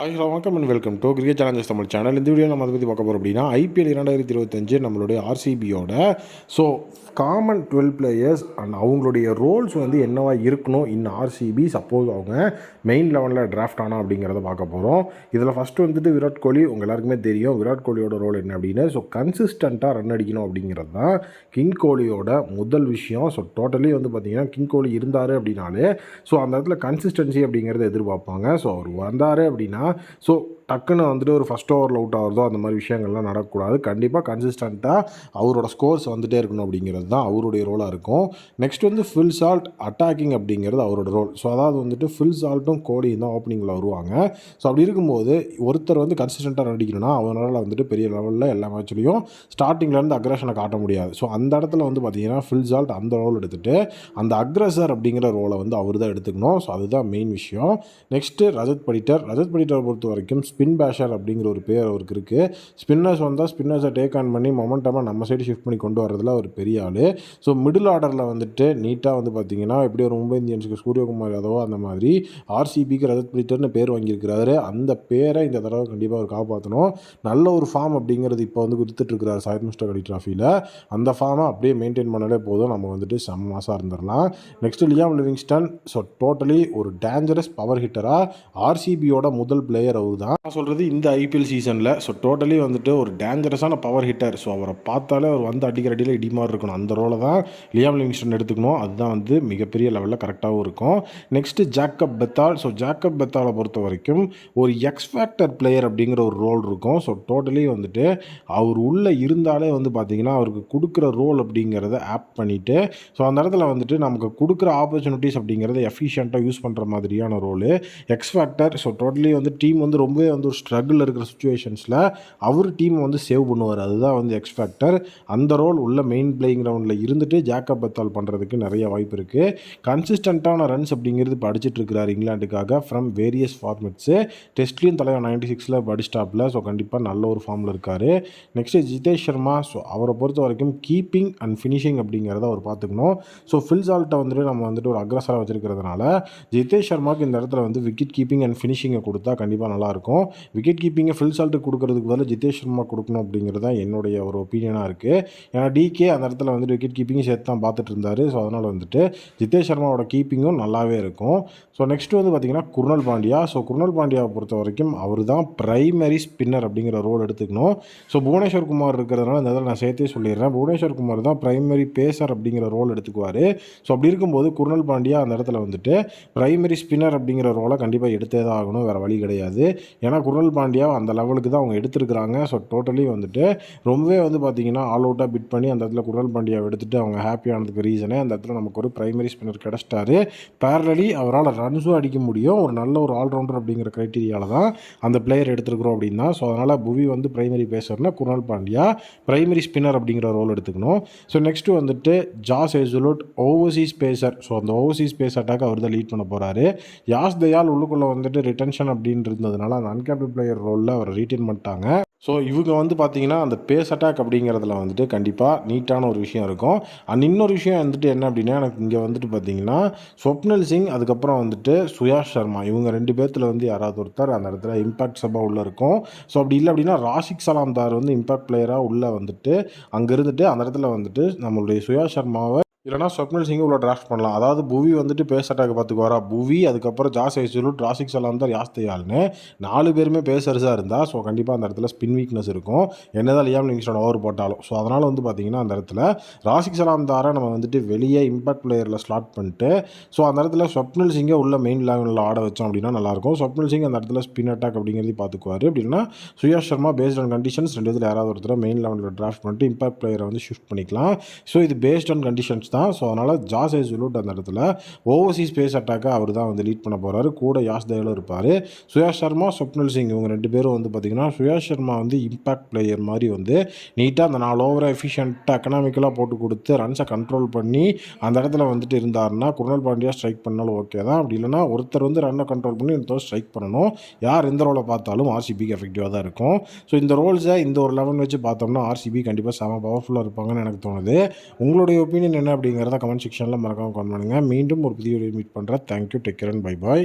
Hello வணக்கம் and welcome to cricket challenges Tamil channel இந்த video நம்ம அதை பற்றி பார்க்க போகிறோம் அப்படின்னா ஐபிஎல் இரண்டாயிரத்தி இருபத்தஞ்சு நம்மளுடைய ஆர்சிபியோட so common twelve players and அவங்களுடைய ரோல்ஸ் வந்து என்னவா இருக்கணும் இன் ஆர்சிபி சப்போஸ் அவங்க மெயின் லெவலில் டிராஃப்ட் ஆனால் அப்படிங்கிறத பார்க்க போகிறோம் இதில் ஃபஸ்ட்டு வந்துட்டு விராட் கோலி உங்கள் எல்லாருக்குமே தெரியும். விராட் கோலியோட ரோல் என்ன அப்படின்னு? ஸோ கன்சிஸ்டண்ட்டாக ரன் அடிக்கணும் அப்படிங்கிறது தான் கிங் கோலியோட முதல் விஷயம். ஸோ டோட்டலி வந்து பார்த்தீங்கன்னா கிங் கோலி இருந்தார் அப்படின்னாலே ஸோ அந்த இடத்துல கன்சிஸ்டன்சி அப்படிங்கிறத எதிர்பார்ப்பாங்க. ஸோ அவர் வந்தார் அப்படின்னா ஸோ டக்குன்னு வந்துட்டு ஒரு ஃபஸ்ட் ஓவரில் அவுட் ஆகிறதோ அந்த மாதிரி விஷயங்கள்லாம் நடக்கக்கூடாது. கண்டிப்பாக கன்சிஸ்டண்ட்டாக அவரோட ஸ்கோர்ஸ் வந்துகிட்டே இருக்கணும் அப்படிங்கிறது தான் அவருடைய ரோலாக இருக்கும். நெக்ஸ்ட் வந்து ஃபில் சால்ட் அட்டாக்கிங் அப்படிங்கிறது அவரோட ரோல் ஸோ அதாவது வந்துட்டு ஃபில் சால்ட்டும் கோடியும் தான் ஓப்பனிங்கில் வருவாங்க. ஸோ அப்படி இருக்கும்போது ஒருத்தர் வந்து கன்சிஸ்டண்ட்டாக நடிக்கணும்னா அவனால் வந்துட்டு பெரிய லெவலில் எல்லா மேட்ச்லேயும் ஸ்டார்டிங்லேருந்து அக்ரஷனை காட்ட முடியாது. ஸோ அந்த இடத்துல வந்து பார்த்தீங்கன்னா ஃபில் சால்ட் அந்த ரோல் எடுத்துகிட்டு அந்த அக்ரஸர் அப்படிங்கிற ரோலை வந்து அவர் தான் எடுத்துக்கணும். ஸோ அதுதான் மெயின் விஷயம். நெக்ஸ்ட்டு ரஜத் படிட்டர். ரஜத் படிட்டர் பொறுத்த வரைக்கும் ஸ்பின் பேஷர் அப்படிங்கிற ஒரு பேர் அவருக்கு இருக்குது ஸ்பின்னர்ஸ் வந்தால் ஸ்பின்னர்ஸை டேக் ஆன் பண்ணி மொமெண்டமாக நம்ம சைடு ஷிஃப்ட் பண்ணி கொண்டு வரதுல ஒரு பெரிய ஆள். ஸோ மிடில் ஆர்டரில் வந்துட்டு நீட்டாக வந்து பார்த்தீங்கன்னா எப்படி ஒரு மும்பை இந்தியன்ஸுக்கு சூரியகுமார் யாதவோ அந்த மாதிரி ஆர்சிபிக்கு ரஜத் படிட்டர்னு பேர் வாங்கியிருக்கிறாரு. அந்த பேரை இந்த தடவை கண்டிப்பாக அவர் காப்பாற்றணும் நல்ல ஒரு ஃபார்ம் அப்படிங்கிறது இப்போ வந்து கொடுத்துட்ருக்கிறார் சாயத் மிஸ்டர் அலி ட்ராஃபியில் அந்த ஃபார்மை அப்படியே மெயின்டைன் பண்ணாலே போதும். நம்ம வந்துட்டு செம்ம மாசாக இருந்துடலாம் next Liam Livingstone so totally ஒரு டேஞ்சரஸ் பவர் ஹிட்டராக ஆர்சிபியோட முதல் பிளேயர் அவர் தான் நான் சொல்கிறது இந்த ஐபிஎல் சீசனில் ஸோ டோட்டலி வந்துட்டு ஒரு டேஞ்சரஸான பவர் ஹிட்டர் ஸோ அவரை பார்த்தாலே அவர் வந்து அடிக்கிற அடியில் இடி மாதிரி இருக்கணும். அந்த ரோலை தான் லியாம் லிங்ஸ்டன் எடுத்துக்கணும். அதுதான் வந்து மிகப்பெரிய லெவலில் கரெக்டாகவும் இருக்கும். Next Jacob Bethell so Jacob பெத்தாலை பொறுத்த வரைக்கும் ஒரு எக்ஸ் ஃபேக்டர் பிளேயர் அப்படிங்கிற ஒரு ரோல் இருக்கும். ஸோ டோட்டலி வந்துட்டு அவர் உள்ளே இருந்தாலே வந்து பார்த்திங்கன்னா அவருக்கு கொடுக்குற ரோல் அப்படிங்கிறத ஆப் பண்ணிவிட்டு ஸோ அந்த இடத்துல வந்துட்டு நமக்கு கொடுக்குற ஆப்பர்ச்சுனிட்டிஸ் அப்படிங்கிறத எஃபிஷியண்ட்டாக யூஸ் பண்ணுற மாதிரியான role X factor so totally வந்து டீம் வந்து ரொம்பவே வந்து ஒரு ஸ்ட்ரகிளில் இருக்கிற சுச்சுவேஷன்ஸில் அவர் டீம் வந்து சேவ் பண்ணுவார். அதுதான் வந்து எக்ஸ் ஃபேக்டர் அந்த ரோல் உள்ள மெயின் பிளேயிங் கிரவுண்டில் இருந்துட்டு ஜாக்கப் பத்தால் பண்ணுறதுக்கு நிறைய வாய்ப்பு இருக்குது கன்சிஸ்டண்ட்டான ரன்ஸ் அப்படிங்கிறது படிச்சுட்டு இருக்கிறார் இங்கிலாந்துக்காக ஃப்ரம் வேரியஸ் ஃபார்மெட்ஸு டெஸ்ட்லேயும் தலைவர் நைன்டி சிக்ஸில் படிஸ்டாப்பில் ஸோ கண்டிப்பாக நல்ல ஒரு ஃபார்மில் இருக்கார். நெக்ஸ்ட்டு ஜிதேஷ் சர்மா ஸோ அவரை பொறுத்த வரைக்கும் கீப்பிங் அண்ட் ஃபினிஷிங் அப்படிங்கிறத அவர் பார்த்துக்கணும். ஸோ ஃபில்சால்ட்டை வந்துட்டு நம்ம வந்துட்டு ஒரு அக்ரஸராக வச்சுருக்கிறதுனால ஜிதேஷ் சர்மாவுக்கு இந்த இடத்துல வந்து விக்கெட் கீப்பிங் அண்ட் ஃபினிஷிங்கை கொடுத்தா கண்டிப்பாக நல்லாயிருக்கும். விக்கெட் கீப்பிங்கை ஃபில் சால்ட்டு கொடுக்கறதுக்கு பதிலாக ஜிதேஷ் சர்மா கொடுக்கணும் அப்படிங்கிறது தான் என்னுடைய ஒரு ஒப்பீனியனாக இருக்குது ஏன்னா டிகே அந்த இடத்துல வந்துட்டு விக்கெட் கீப்பிங் சேர்த்து தான் பார்த்துட்டு இருந்தார் ஸோ அதனால் வந்துட்டு ஜிதேஷ் சர்மாவோட கீப்பிங்கும் நல்லாவே இருக்கும். ஸோ நெக்ஸ்ட்டு வந்து பார்த்திங்கன்னா குருணல் பாண்டியா. ஸோ குருணல் பாண்டியாவை பொறுத்த வரைக்கும் அவர் தான் ப்ரைமரி ஸ்பின்னர் அப்படிங்கிற ரோல் எடுத்துக்கணும். ஸோ புவனேஸ்வர் குமார் இருக்கிறதுனால இந்த இதில் நான் சேர்த்தே சொல்லிடுறேன். புவனேஸ்வர் குமார் தான் ப்ரைமரி பேசர் அப்படிங்கிற ரோல் எடுத்துக்குவார். ஸோ அப்படி இருக்கும்போது குருணல் பாண்டியா அந்த இடத்துல வந்துட்டு ப்ரைமரி ஸ்பின்னர் அப்படிங்கிற ரோலை கண்டிப்பாக எடுத்தே தான் ஆகணும். வேறு வழி கிடையாது. கிடையாது. ஏன்னா குரல் பாண்டியா அந்த லெவலுக்கு தான் அவங்க எடுத்திருக்கிறாங்க. ஸோ டோட்டலி வந்துட்டு ரொம்பவே வந்து பார்த்திங்கன்னா ஆல் அவுட்டாக பிட் பண்ணி அந்த இடத்துல குரல் பாண்டியாவை எடுத்துகிட்டு அவங்க ஹாப்பியானதுக்கு ரீசனே அந்த இடத்துல நமக்கு ஒரு ப்ரைமரி ஸ்பின்னர் கிடச்சிட்டாரு. பேரலி அவரால் ரன்ஸும் அடிக்க முடியும். ஒரு நல்ல ஒரு ஆல்ரவுண்டர் அப்படிங்கிற க்ரைட்டீரியாவில் தான் அந்த பிளேயர் எடுத்துருக்குறோம் அப்படின்னா ஸோ அதனால் புவி வந்து ப்ரைமரி பேசர்னா குரல் பாண்டியா ப்ரைமரி ஸ்பின்னர் அப்படிங்கிற ரோல் எடுத்துக்கணும். ஸோ நெக்ஸ்ட்டு வந்துட்டு Josh Hazlewood overseas pacer so அந்த ஓவர்சீஸ் பேஸ் அட்டாக் அவர் தான் லீட் பண்ண போகிறாரு யாஸ் தயால் உள்ளுக்குள்ளே வந்துட்டு ரிட்டன்ஷன் அப்படின்னு இருந்ததுனால அந்த அன்கேப்டு பிளேயர் ரோலில் அவர் ரீட்டைன் பண்ணிட்டாங்க. ஸோ இவங்க வந்து பார்த்தீங்கன்னா அந்த பேஸ் அட்டாக் அப்படிங்கிறதுல வந்துட்டு கண்டிப்பாக நீட்டான ஒரு விஷயம் இருக்கும். அண்ட் இன்னொரு விஷயம் வந்துட்டு என்ன அப்படின்னா எனக்கு இங்கே வந்துட்டு பார்த்தீங்கன்னா ஸ்வப்னல் சிங் அதுக்கப்புறம் வந்துட்டு சுயாஷ் சர்மா இவங்க ரெண்டு பேர்த்தில் வந்து யாராவது ஒருத்தர் அந்த இடத்துல இம்பாக்ட் சபா உள்ளே இருக்கும். ஸோ அப்படி இல்லை அப்படின்னா ராஷிக் சலாம் தார் வந்து இம்பாக்ட் பிளேயராக உள்ளே வந்துட்டு அங்கே இருந்துட்டு அந்த இடத்துல வந்துட்டு நம்மளுடைய சுயாஷ் சர்மாவை இல்லைனா ஸ்வப்னல் சிங்கை இவ்வளோ டிராஃப்ட் பண்ணலாம். அதாவது புவி வந்துட்டு பேஸ் அட்டாக் பார்த்துக்குவாரா? புவி அதுக்கப்புறம் ஜாஸ் ஐசுலுட் டிராசிக் சலாம் தான் யாஸ்தையால்னு நாலு பேருமே பேசர்ஸாக இருந்தால் ஸோ கண்டிப்பாக அந்த இடத்துல ஸ்பின் வீக்னஸ் இருக்கும். என்னதான் லியாம் லிங்ஸ்டோட ஓவர் போட்டாலும். ஸோ அதனால் வந்து பார்த்திங்கன்னா அந்த இடத்துல ராசிக் சலாம் தாரை நம்ம வந்துட்டு வெளியே இம்பாக்ட் பிளேயரில் ஸ்லாட் பண்ணிட்டு ஸோ அந்த இடத்துல ஸ்வப்னல் சிங்கை உள்ள மெயின் லெவனில் ஆட வச்சோம் அப்படின்னா நல்லாயிருக்கும் ஸ்வப்னல் சிங் அந்த இடத்துல ஸ்பின் அட்டாக் அப்படிங்கிறது பார்த்துக்குவார். அப்படின்னா Suyash Sharma based on conditions ரெண்டு இதில் யாராவது ஒருத்தர் மெயின் லெவனில் டிராஃப்ட் பண்ணிட்டு இம்பாக்ட் பிளேயரை வந்து ஷிஃப்ட் பண்ணிக்கலாம். ஸோ இது பேஸ்ட் ஆன் கண்டிஷன்ஸ் தான். ஸோ அதனால் ஜாஸ் ஐசுலுட் அந்த இடத்துல. ஓவர்சீஸ் ஸ்பேஸ் அட்டாக்காக அவர் தான் வந்து லீட் பண்ண போகிறாரு கூட யாஸ் தயாலும் இருப்பார். சுயா சர்மா ஸ்வப்னல் சிங் இவங்க ரெண்டு பேரும் வந்து பார்த்திங்கன்னா சுயா சர்மா வந்து இம்பாக்ட் பிளேயர் மாதிரி வந்து நீட்டாக அந்த நாலு ஓவரை எஃபிஷியண்ட்டாக எக்கனாமிக்கலாக போட்டு கொடுத்து ரன்ஸை கண்ட்ரோல் பண்ணி அந்த இடத்துல வந்துட்டு இருந்தாருன்னா குருணல் பாண்டியா ஸ்ட்ரைக் பண்ணாலும் ஓகே தான். அப்படி இல்லைனா ஒருத்தர் வந்து ரன்னை கண்ட்ரோல் பண்ணி இன்னொருத்தர் ஸ்ட்ரைக் பண்ணணும். யார் எந்த ரோலை பார்த்தாலும் ஆர்சிபிக்கு எஃபெக்டிவாக தான் இருக்கும். ஸோ இந்த ரோல்ஸை இந்த ஒரு லெவன் வச்சு பார்த்தோம்னா ஆர்சிபி கண்டிப்பாக செம பவர்ஃபுல்லாக இருப்பாங்கன்னு எனக்கு தோணுது. உங்களுடைய ஒப்பீனியன் என்ன அப்படிங்கிறத கமெண்ட் செக்ஷனில் மறக்காமல் கமெண்ட் பண்ணுங்கள் மீண்டும் ஒரு புதிய மீட் பண்ணுறேன் thank you take care and bye bye